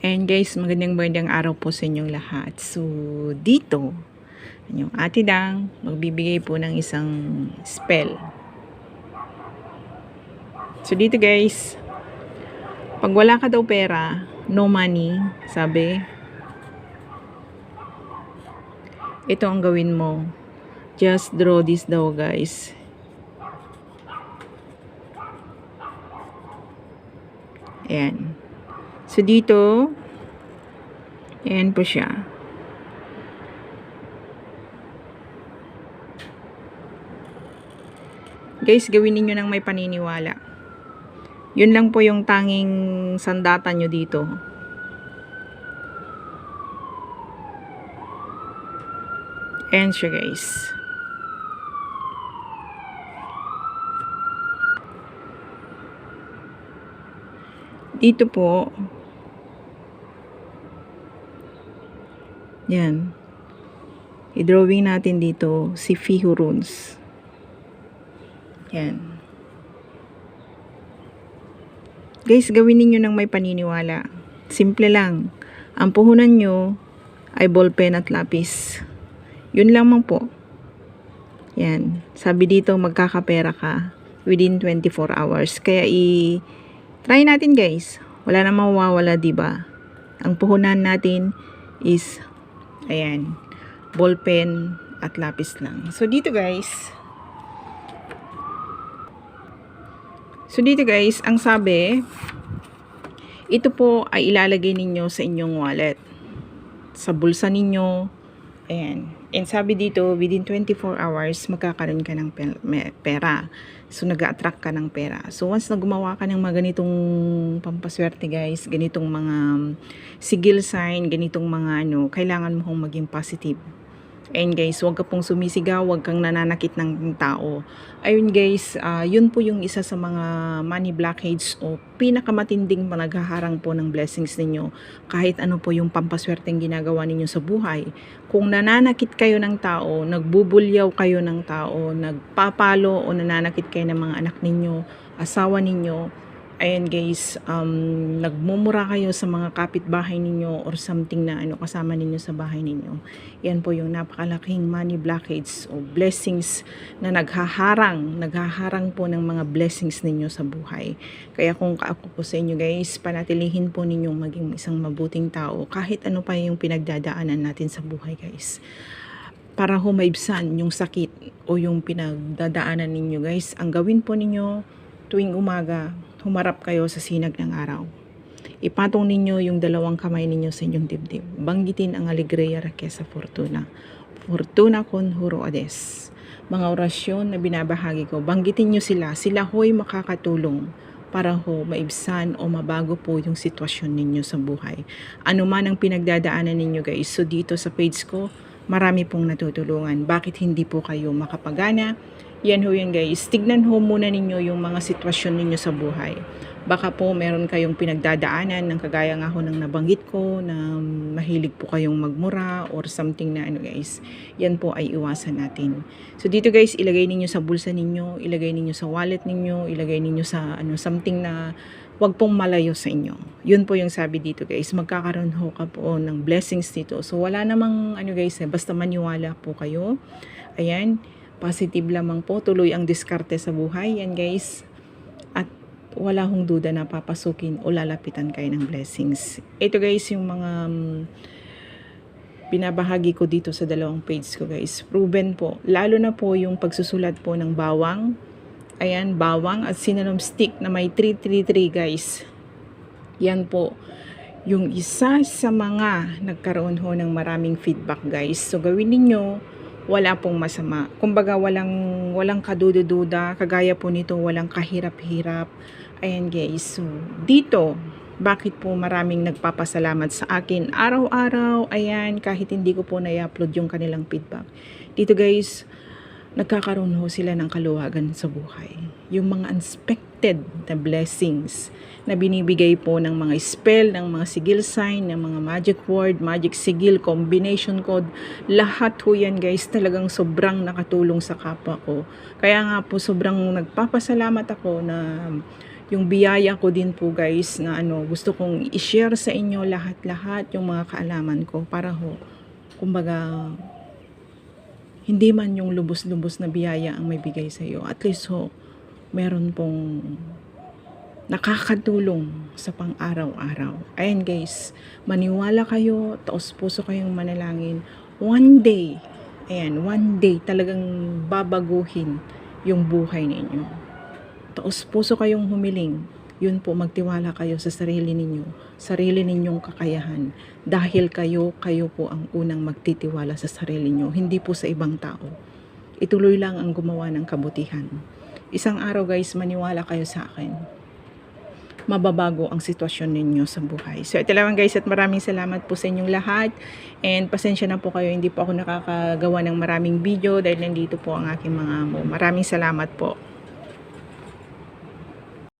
And guys, magandang magandang araw po sa inyong lahat. So, dito, yung ate Dang, magbibigay po ng isang spell. So, dito guys, pag wala ka daw pera, no money, sabi, ito ang gawin mo. Just draw this daw guys. Ayan. So, dito, ayan po siya. Guys, gawin niyo nang may paniniwala. Yun lang po yung tanging sandata nyo dito. Ayan siya guys. Dito po, yan. I-drawing natin dito si Fiho Runes. Yan. Guys, gawin ninyo ng may paniniwala. Simple lang. Ang puhunan nyo ay ballpen at lapis. Yun lamang po. Yan. Sabi dito, magkakapera ka within 24 hours. Kaya i- try natin guys. Wala namang mawawala, ba? Ang puhunan natin is, ayan, ballpen at lapis lang. So, dito guys, So dito guys, ang sabi, ito po ay ilalagay ninyo sa inyong wallet. Sa bulsa ninyo. Ayan. And sabi dito, within 24 hours, magkakaroon ka ng pera. So, nag attract ka ng pera. So, once na gumawa ka ng mga ganitong pampaswerte guys, ganitong mga sigil sign, ganitong mga ano, kailangan mo hong maging positive. And guys, huwag ka pong sumisigaw, huwag kang nananakit ng tao. Ayun guys, ah, yun po yung isa sa mga money blockades o pinakamatinding panaghaharang po ng blessings ninyo. Kahit ano po yung pampaswerteng ginagawa ninyo sa buhay. Kung nananakit kayo ng tao, nagbubulyaw kayo ng tao, nagpapalo o nananakit kayo ng mga anak ninyo, asawa ninyo, Ayan guys, um, nagmumura kayo sa mga kapitbahay ninyo or something na ano kasama ninyo sa bahay ninyo. Yan po yung napakalaking money blockades o blessings na naghaharang, naghaharang po ng mga blessings ninyo sa buhay. Kaya kung ako po sa inyo guys, panatilihin po ninyong maging isang mabuting tao kahit ano pa yung pinagdadaanan natin sa buhay guys para humaibsan yung sakit o yung pinagdadaanan ninyo guys, ang gawin po ninyo tuwing umaga, humarap kayo sa sinag ng araw. Ipatong ninyo yung dalawang kamay ninyo sa inyong dibdib. Banggitin ang alegria kesa fortuna. Fortuna con ades. Mga orasyon na binabahagi ko, banggitin nyo sila. Sila ho'y makakatulong para ho maibsan o mabago po yung sitwasyon ninyo sa buhay. Ano man ang pinagdadaanan ninyo guys. So dito sa page ko, marami pong natutulungan. Bakit hindi po kayo makapagana? Yan ho yan guys. Tignan ho muna ninyo yung mga sitwasyon ninyo sa buhay. Baka po meron kayong pinagdadaanan ng kagaya nga ho ng nabanggit ko na mahilig po kayong magmura or something na ano guys. Yan po ay iwasan natin. So dito guys, ilagay ninyo sa bulsa ninyo, ilagay ninyo sa wallet ninyo, ilagay ninyo sa ano something na wag pong malayo sa inyo. Yun po yung sabi dito guys. Magkakaroon ho ka po ng blessings dito. So wala namang ano guys, eh, basta maniwala po kayo. Ayan, positive lamang po. Tuloy ang diskarte sa buhay. Yan guys. At wala hong duda na papasukin o lalapitan kayo ng blessings. Ito guys yung mga um, binabahagi ko dito sa dalawang page ko guys. Proven po. Lalo na po yung pagsusulat po ng bawang. Ayan, bawang at cinnamon stick na may 333 guys. Yan po. Yung isa sa mga nagkaroon ho ng maraming feedback guys. So gawin ninyo wala pong masama. Kumbaga walang walang kadudududa, kagaya po nito walang kahirap-hirap. Ayan guys. So dito bakit po maraming nagpapasalamat sa akin araw-araw. Ayan, kahit hindi ko po na-upload yung kanilang feedback. Dito guys, nagkakaroon ho sila ng kaluwagan sa buhay. Yung mga unexpected na blessings na binibigay po ng mga spell, ng mga sigil sign, ng mga magic word, magic sigil, combination code, lahat ho yan guys talagang sobrang nakatulong sa kapwa ko. Kaya nga po sobrang nagpapasalamat ako na yung biyaya ko din po guys na ano, gusto kong i-share sa inyo lahat-lahat yung mga kaalaman ko para ho, kumbaga, hindi man yung lubos-lubos na biyaya ang may bigay sa iyo. At least ho, meron pong nakakatulong sa pang-araw-araw. Ayan guys, maniwala kayo, taos puso kayong manalangin. One day, ayan, one day talagang babaguhin yung buhay ninyo. Taos puso kayong humiling. Yun po, magtiwala kayo sa sarili ninyo, sarili ninyong kakayahan. Dahil kayo, kayo po ang unang magtitiwala sa sarili ninyo, hindi po sa ibang tao. Ituloy lang ang gumawa ng kabutihan. Isang araw guys, maniwala kayo sa akin mababago ang sitwasyon ninyo sa buhay. So, ito lang guys at maraming salamat po sa inyong lahat. And pasensya na po kayo, hindi po ako nakakagawa ng maraming video dahil nandito po ang aking mga amo. Maraming salamat po.